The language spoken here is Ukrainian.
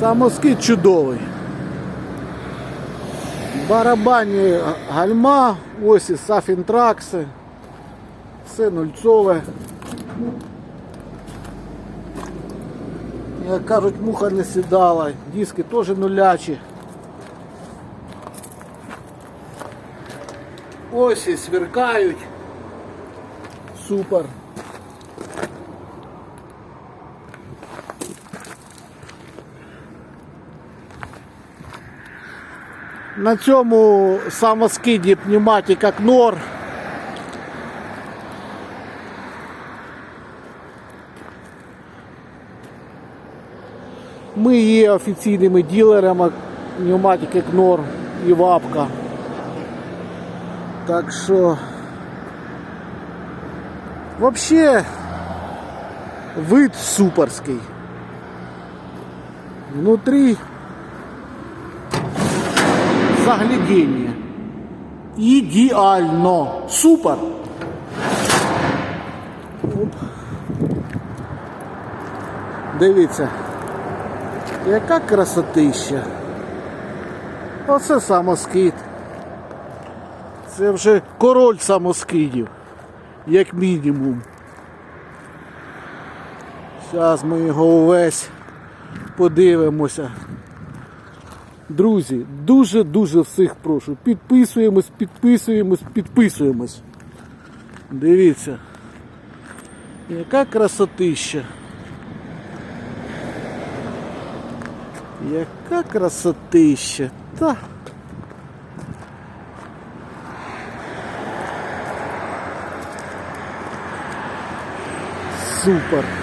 Самоскид чудовий. Барабанні гальма, ось і сафінтракси. Все нульцове. Як кажуть, муха не сідала, диски теж нулячі. Ось і сверкають. Супер. На цьому самоскиді пневматика Кнор. Ми є офіційними ділерами пневматики Кнор і Вапка. Так що вообще вид суперський. Внутри заглядіння. Ідеально. Супер. Оп. Дивіться. Яка красотища. Оце самоскид. Це вже король самоскидів, як мінімум. Зараз ми його увесь подивимося. Друзі, дуже-дуже всіх прошу. Підписуємось, підписуємось, підписуємось. Дивіться. Яка красотища. Яка красотища. Та. Супер.